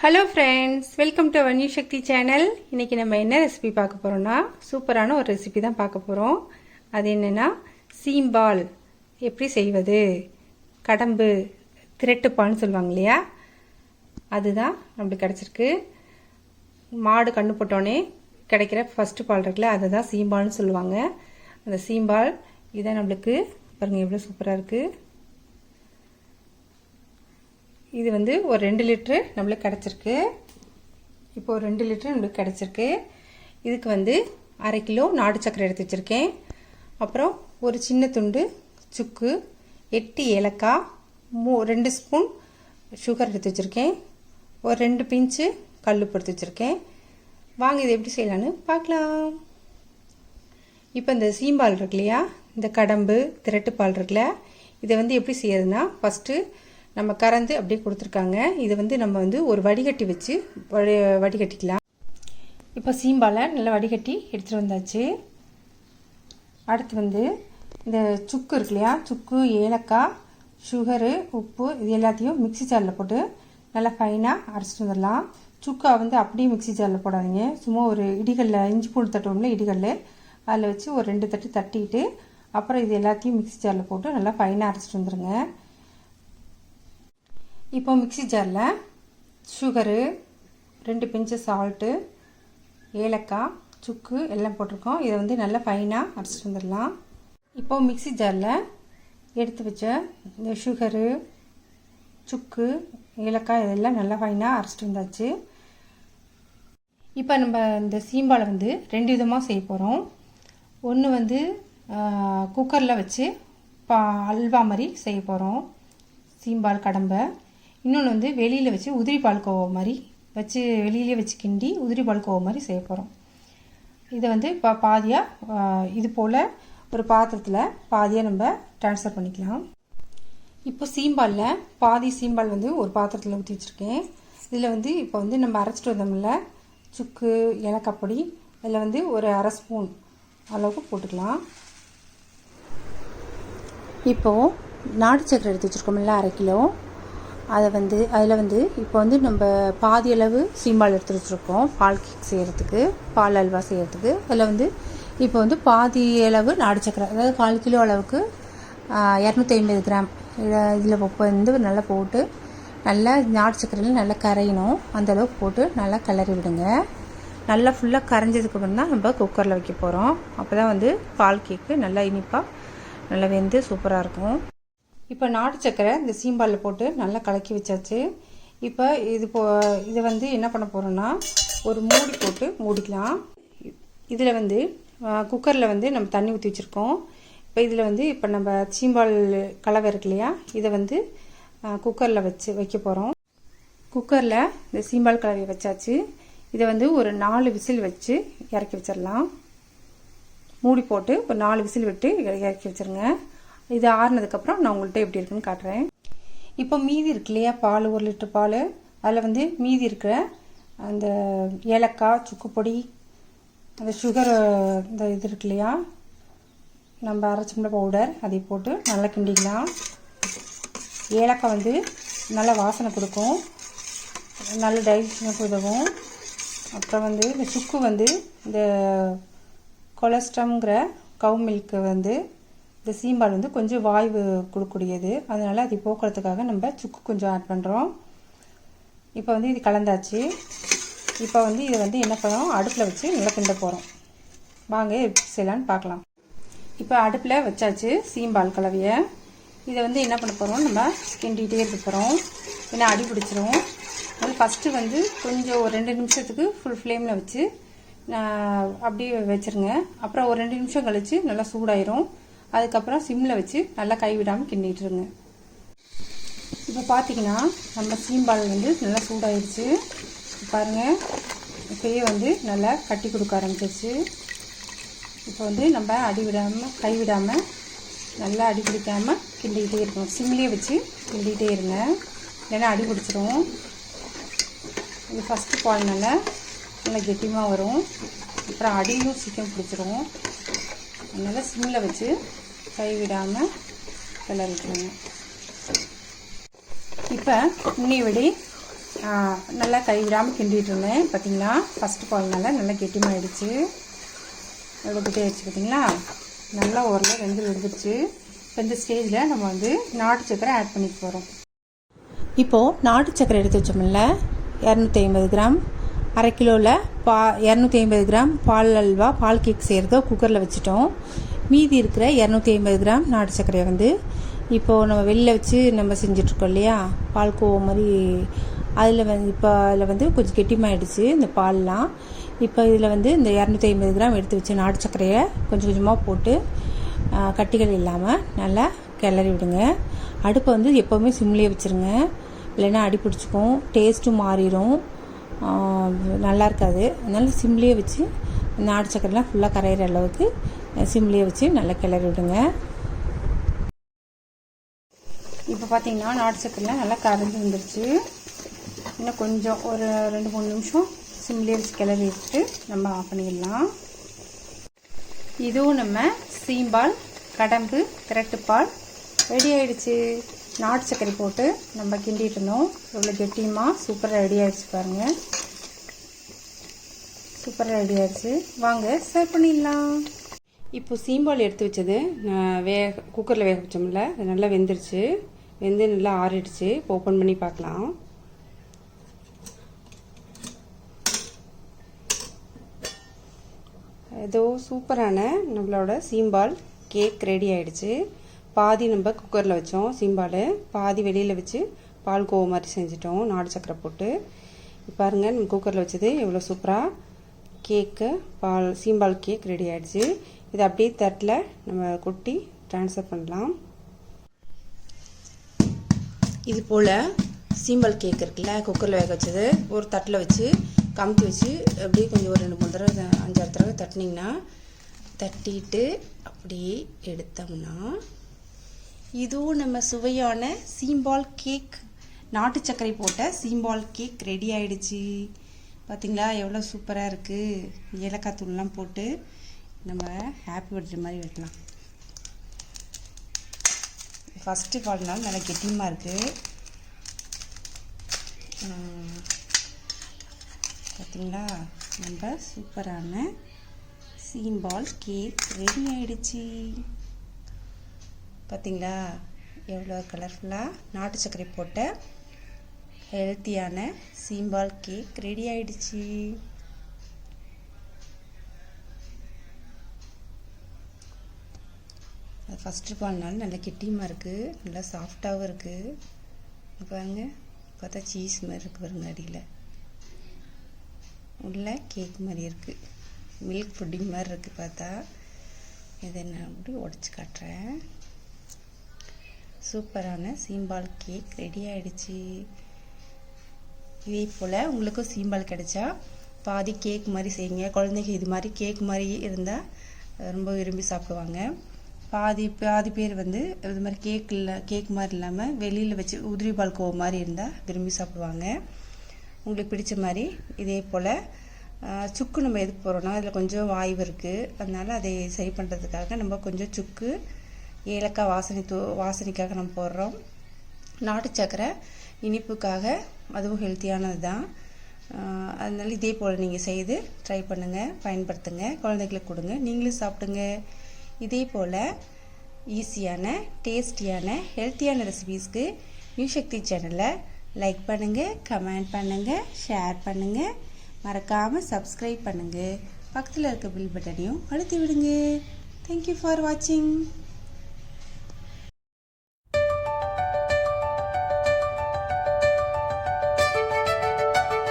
Hello friends welcome to Vanyu Sakthi channel இன்றைக்கி நம்ம என்ன ரெசிபி பார்க்க போகிறோம்னா சூப்பரான ஒரு ரெசிபி தான் பார்க்க போகிறோம் அது என்னென்னா சீம்பால். எப்படி செய்வது? கடம்பு திரட்டுப்பால்னு சொல்லுவாங்க இல்லையா? அதுதான் நம்மளுக்கு கிடச்சிருக்கு. மாடு கண்ணு போட்டோன்னே கிடைக்கிற ஃபஸ்ட்டு பால் இருக்குல்ல அதை தான் சீம்பால்னு சொல்லுவாங்க. அந்த சீம்பால் இதான் நம்மளுக்கு பாருங்கள் எவ்வளோ சூப்பராக இருக்குது இது வந்து ஒரு ரெண்டு லிட்ரு நம்மளுக்கு கிடச்சிருக்கு. இப்போ ஒரு ரெண்டு லிட்ரு நம்மளுக்கு கிடச்சிருக்கு. இதுக்கு வந்து அரை கிலோ நாடு சக்கரை எடுத்து வச்சுருக்கேன். அப்புறம் ஒரு சின்ன துண்டு சுக்கு எட்டு ஏலக்காய் மூ ரெண்டு ஸ்பூன் சுகர் எடுத்து வச்சுருக்கேன். ஒரு ரெண்டு பிஞ்சு கல் பொறுத்து வச்சுருக்கேன். வாங்க இதை எப்படி செய்யலான்னு பார்க்கலாம். இப்போ இந்த சீம்பால் இருக்கு இல்லையா? இந்த கடம்பு திரட்டுப்பால் இருக்குல்ல இதை வந்து எப்படி செய்யறதுன்னா ஃபஸ்ட்டு நம்ம கறந்து அப்படியே கொடுத்துருக்காங்க. இதை வந்து நம்ம வந்து ஒரு வடிகட்டி வச்சு வடி வடிகட்டிக்கலாம். இப்போ சீம்பாலை நல்லா வடிகட்டி எடுத்துகிட்டு வந்தாச்சு. அடுத்து வந்து இந்த சுக்கு இருக்கு இல்லையா? சுக்கு ஏலக்காய் சுகரு உப்பு இது எல்லாத்தையும் மிக்சி ஜாரில் போட்டு நல்லா ஃபைனாக அரைச்சிட்டு வந்துடலாம். சுக்கா வந்து அப்படியே மிக்சி ஜாரில் போடாதீங்க. சும்மா ஒரு இடிகளில் இஞ்சி பூண்டு தட்டுவோம்ல இடிகளில். அதில் வச்சு ஒரு ரெண்டு தட்டு தட்டிட்டு அப்புறம் இது எல்லாத்தையும் மிக்சி ஜாரில் போட்டு நல்லா ஃபைனாக அரைச்சிட்டு வந்துடுங்க இப்போ மிக்சி ஜாரில் சுகரு ரெண்டு பிஞ்சு சால்ட்டு ஏலக்காய் சுக்கு எல்லாம் போட்டிருக்கோம். இதை வந்து நல்லா ஃபைனாக அரைச்சிட்டு வந்துடலாம். இப்போ மிக்சி ஜாரில் எடுத்து வச்ச இந்த சுகரு சுக்கு ஏலக்காய் இதெல்லாம் நல்லா ஃபைனாக அரைச்சிட்டு வந்தாச்சு. இப்போ நம்ம இந்த சீம்பாலை வந்து ரெண்டு விதமாக செய்ய போகிறோம் ஒன்று வந்து குக்கரில் வச்சு பா அல்வா மாதிரி செய்ய போகிறோம் சீம்பால் கடம்பை. இன்னொன்று வந்து வெளியில் வச்சு உதிரி பால்கோவா மாதிரி வச்சு வெளியிலே வச்சு கிண்டி உதிரி பால் கோவா மாதிரி செய்ய போகிறோம் இதை வந்து இப்போ பாதியாக இது போல் ஒரு பாத்திரத்தில் பாதியாக நம்ம ட்ரான்ஸ்ஃபர் பண்ணிக்கலாம். இப்போ சீம்பாலில் பாதி சீம்பால் வந்து ஒரு பாத்திரத்தில் ஊற்றி வச்சுருக்கேன். இதில் வந்து இப்போ வந்து நம்ம அரைச்சிட்டு வந்தோம்ல சுக்கு ஏலக்காய் பொடி அதில் வந்து ஒரு அரை ஸ்பூன் அளவுக்கு போட்டுக்கலாம். இப்போது நாட்டு சக்கரை எடுத்து வச்சுருக்கோம்ல அரை கிலோ. அதை வந்து அதில் வந்து இப்போ வந்து நம்ம பாதி அளவு சீம்பால் எடுத்து வச்சுருக்கோம் பால் கேக் செய்கிறதுக்கு பால் அல்வா செய்கிறதுக்கு அதில் வந்து இப்போ வந்து பாதி அளவு நாடு சக்கரை அதாவது கால் கிலோ அளவுக்கு இரநூத்தி ஐம்பது கிராம். இதில் வந்து நல்லா போட்டு நல்லா நாட்டு சக்கரையில் நல்லா கரையணும். அந்தளவுக்கு போட்டு நல்லா கிளறி விடுங்க. நல்லா ஃபுல்லாக கரைஞ்சதுக்கு அப்புறம் தான் நம்ம குக்கரில் வைக்க போகிறோம் அப்போ தான் வந்து பால் கேக்கு நல்லா இனிப்பாக நல்லா வெந்து சூப்பராக இருக்கும். இப்போ நாட்டு சக்கரை இந்த சீம்பாலில் போட்டு நல்லா கலக்கி வச்சாச்சு. இப்போ இது போ இதை வந்து என்ன பண்ண போகிறோன்னா ஒரு மூடி போட்டு மூடிக்கலாம். இதில் வந்து குக்கரில் வந்து நம்ம தண்ணி ஊற்றி வச்சுருக்கோம். இப்போ இதில் வந்து இப்போ நம்ம சீம்பால் கலவை இருக்கு இல்லையா இதை வந்து குக்கரில் வச்சு வைக்க போகிறோம் குக்கரில் இந்த சீம்பால் கலவையை வச்சாச்சு. இதை வந்து ஒரு நாலு விசில் வச்சு இறக்கி வச்சிடலாம் மூடி போட்டு ஒரு நாலு விசில் விட்டு இறக்கி வச்சுருங்க. இது ஆறுனதுக்கப்புறம் நான் உங்கள்கிட்ட எப்படி இருக்குன்னு காட்டுறேன். இப்போ மீதி இருக்கு இல்லையா? பால் ஒரு லிட்டர் பால். அதில் வந்து மீதி இருக்கிற அந்த ஏலக்காய் சுக்கு பொடி அந்த சுகர் இந்த இது இருக்கு இல்லையா? நம்ம அரைச்சோம்ல பவுடர் அதை போட்டு நல்லா கிண்டிக்கலாம். ஏலக்காய் வந்து நல்ல வாசனை கொடுக்கும். நல்ல டைஜஷனுக்கு உதவும். அப்புறம் வந்து இந்த சுக்கு வந்து இந்த கொலஸ்ட்ரம்ங்கிற கவு மில்க்கு வந்து இந்த சீம்பால் வந்து கொஞ்சம் வாய்வு கொடுக்கக்கூடியது. அதனால் அதை போக்குறதுக்காக நம்ம சுக்கு கொஞ்சம் ஆட் பண்ணுறோம் இப்போ வந்து இது கலந்தாச்சு. இப்போ வந்து இதை வந்து என்ன பண்ணோம்? அடுப்பில் வச்சு நல்லா கிண்ட போகிறோம் வாங்க எப்படி செய்யலான்னு பார்க்கலாம். இப்போ அடுப்பில் வச்சாச்சு சீம்பால் கலவையை. இதை வந்து என்ன பண்ண போகிறோம் நம்ம கிண்டிகிட்டே இருக்க போகிறோம் ஏன்னா அடி பிடிச்சிரும். அது ஃபஸ்ட்டு வந்து கொஞ்சம் ஒரு ரெண்டு நிமிஷத்துக்கு ஃபுல் ஃப்ளேமில் வச்சு அப்படியே வச்சுருங்க. அப்புறம் ஒரு ரெண்டு நிமிஷம் கழித்து நல்லா சூடாயிரும். அதுக்கப்புறம் சிம்மில் வச்சு நல்லா கைவிடாமல் கிண்டிட்டுருங்க. இப்போ பார்த்தீங்கன்னா நம்ம சீம்பால் வந்து நல்லா சூடாயிடுச்சு பாருங்கள் இப்போயே வந்து நல்லா கட்டி கொடுக்க ஆரம்பிச்சிருச்சு. இப்போ வந்து நம்ம அடி விடாமல் கை விடாமல் நல்லா அடி பிடிக்காமல் கிண்டிக்கிட்டே இருக்கணும். சிம்லேயே வச்சு கிண்டிக்கிட்டே இருங்க. இல்லைன்னா அடி பிடிச்சிரும். இது ஃபஸ்ட்டு பால்னால நல்லா கெட்டியமாக வரும். அப்புறம் அடியும் சீக்கிரம் பிடிச்சிரும். அதனால் சிம்மில் வச்சு கை விடாமல் கிளறிட்டுருங்க இப்போ உண்ணி விடி நல்லா கை விடாமல் கிண்டிட்டு இருந்தேன். பார்த்தீங்களா ஃபஸ்ட்டு பால்னால நல்லா கெட்டிமாயிடுச்சு. எவ்வளோ கெட்டி ஆயிடுச்சு பார்த்தீங்களா நல்லா ஓரளவு வெந்து வெந்துருச்சு இப்போ இந்த ஸ்டேஜில் நம்ம வந்து நாட்டு சக்கரை ஆட் பண்ணிக்க போகிறோம் இப்போது நாட்டு சக்கரை எடுத்து வச்சோம்ல இரநூத்தி ஐம்பது கிராம். அரை கிலோவில் பா இரநூத்தி ஐம்பது கிராம் பால் அல்வா பால் கேக் செய்கிறத குக்கரில் வச்சுட்டோம். மீதி இருக்கிற இரநூத்தி ஐம்பது கிராம் நாட்டு சர்க்கரையை வந்து இப்போது நம்ம வெளில வச்சு நம்ம செஞ்சிட்ருக்கோம் இல்லையா? பால் கோவா மாதிரி அதில் வந்து இப்போ அதில் வந்து கொஞ்சம் கெட்டிமாயிடுச்சு இந்த பால்லாம். இப்போ இதில் வந்து இந்த இரநூத்தி ஐம்பது கிராம் எடுத்து வச்ச நாட்டு சர்க்கரையை கொஞ்சம் கொஞ்சமாக போட்டு கட்டிகள் இல்லாமல் நல்லா கிளறி விடுங்க. அடுப்பை வந்து எப்போவுமே சிம்லேயே வச்சுருங்க. இல்லைன்னா அடி பிடிச்சிக்கும் டேஸ்ட்டும் மாறிடும் நல்லா இருக்காது அதனால சிம்லேயே வச்சு நாட்டு சக்கரைலாம் ஃபுல்லாக கரையிற அளவுக்கு சிம்லேயே வச்சு நல்லா கிளறி விடுங்க. இப்போ பார்த்தீங்கன்னா நாட்டு சக்கரைலாம் நல்லா கரைஞ்சி வந்துருச்சு. இன்னும் கொஞ்சம் ஒரு ரெண்டு மூணு நிமிஷம் சிம்லேயே வச்சு கிளறி விட்டு நம்ம ஆஃப் பண்ணிடலாம். இதுவும் நம்ம சீம்பால் கடம்பு திரட்டுப்பால் ரெடி ஆயிடுச்சு. நாட்டு சர்க்கரை போட்டு நம்ம கிண்டிட்டு இருந்தோம். எவ்வளோ கெட்டியமாக சூப்பராக ரெடி ஆயிடுச்சு பாருங்கள் சூப்பராக ரெடி ஆயிடுச்சு. வாங்க சர்வ் பண்ணிடலாம். இப்போ சீம்பால் எடுத்து வச்சது நான் வேக குக்கரில் வேக வச்சோம்ல அது நல்லா வெந்துருச்சு. வெந்து நல்லா ஆறிடுச்சு. இப்போ ஓப்பன் பண்ணி பார்க்கலாம். ஏதோ சூப்பரான நம்மளோட சீம்பால் கேக் ரெடி ஆயிடுச்சு. பாதி நம்ம குக்கரில் வச்சோம் சீம்பால். பாதி வெளியில் வச்சு பால் கோவை மாதிரி செஞ்சிட்டோம். நாடு சக்கரை போட்டு. பாருங்க நம்ம குக்கரில் வச்சது எவ்வளோ சூப்பராக கேக்கு பால் சீம்பால் கேக் ரெடி ஆகிடுச்சு இதை அப்படியே தட்டில் நம்ம கொட்டி ட்ரான்ஸ்ஃபர் பண்ணலாம். இது போல் சீம்பால் கேக் இருக்குல்ல குக்கரில் வேக வச்சது ஒரு தட்டில் வச்சு கமுத்தி வச்சு அப்படியே கொஞ்சம் ஒரு ரெண்டு மூணு தடவை அஞ்சாறு தடவை தட்டினீங்கன்னா தட்டிட்டு அப்படியே எடுத்தோம்னா இதுவும் நம்ம சுவையான சீம்பால் கேக் நாட்டு சர்க்கரை போட்ட சீம்பால் கேக் ரெடி ஆயிடுச்சு. பார்த்தீங்களா எவ்வளோ சூப்பராக இருக்குது ஏலக்காய் தூள்லாம் போட்டு நம்ம ஹாப்பி பர்த்டே மாதிரி வைக்கலாம். ஃபஸ்ட்டு பால்னால நல்லா கெட்டியமாக இருக்குது பார்த்தீங்களா நம்ம சூப்பரான சீம்பால் கேக் ரெடி ஆயிடுச்சு. பார்த்தீங்களா எவ்வளோ கலர்ஃபுல்லாக நாட்டு சர்க்கரை போட்ட ஹெல்த்தியான சீம்பால் கேக் ரெடி ஆயிடுச்சு. அது ஃபஸ்ட்டு பால்னால நல்லா கெட்டியமாக இருக்குது நல்லா சாஃப்டாகவும் இருக்குது பாருங்க. பார்த்தா சீஸ் மாதிரி இருக்குது பாருங்க அடியில். உள்ள கேக் மாதிரி இருக்குது மில்க் புட்டிங் மாதிரி இருக்குது பார்த்தா. இதை நான் அப்படி உடச்சி காட்டுறேன். சூப்பரான சீம்பால் கேக் ரெடி ஆகிடுச்சி இதே போல் உங்களுக்கும் சீம்பால் கிடைச்சா பாதி கேக் மாதிரி செய்யுங்க. குழந்தைங்க இது மாதிரி கேக் மாதிரி இருந்தால் ரொம்ப விரும்பி சாப்பிடுவாங்க. பாதி பாதி பேர் வந்து இது மாதிரி கேக் இல்லை கேக் மாதிரி இல்லாமல் வெளியில் வச்சு உதிரி பால் மாதிரி இருந்தால் விரும்பி சாப்பிடுவாங்க. உங்களுக்கு பிடிச்ச மாதிரி இதே போல் சுக்கு நம்ம எதுக்கு போகிறோன்னா அதில் கொஞ்சம் வாய்வு இருக்குது அதனால் அதை சரி பண்ணுறதுக்காக நம்ம கொஞ்சம் சுக்கு ஏலக்காய் வாசனை தூ வாசனைக்காக நம்ம போடுறோம். நாட்டு சக்கரை இனிப்புக்காக அதுவும் ஹெல்த்தியானது தான். அதனால் இதே போல் நீங்கள் செய்து ட்ரை பண்ணுங்கள் பயன்படுத்துங்க குழந்தைகளுக்கு கொடுங்க. நீங்களும் சாப்பிடுங்க. இதே போல் ஈஸியான டேஸ்டியான ஹெல்த்தியான ரெசிபீஸ்க்கு நியூ சக்தி சேனலை லைக் பண்ணுங்கள் கமெண்ட் பண்ணுங்கள் ஷேர் பண்ணுங்கள் மறக்காமல் சப்ஸ்கிரைப் பண்ணுங்கள் பக்கத்தில் இருக்க பில் பட்டனையும் அழுத்தி விடுங்க. தேங்க்யூ ஃபார் வாட்சிங்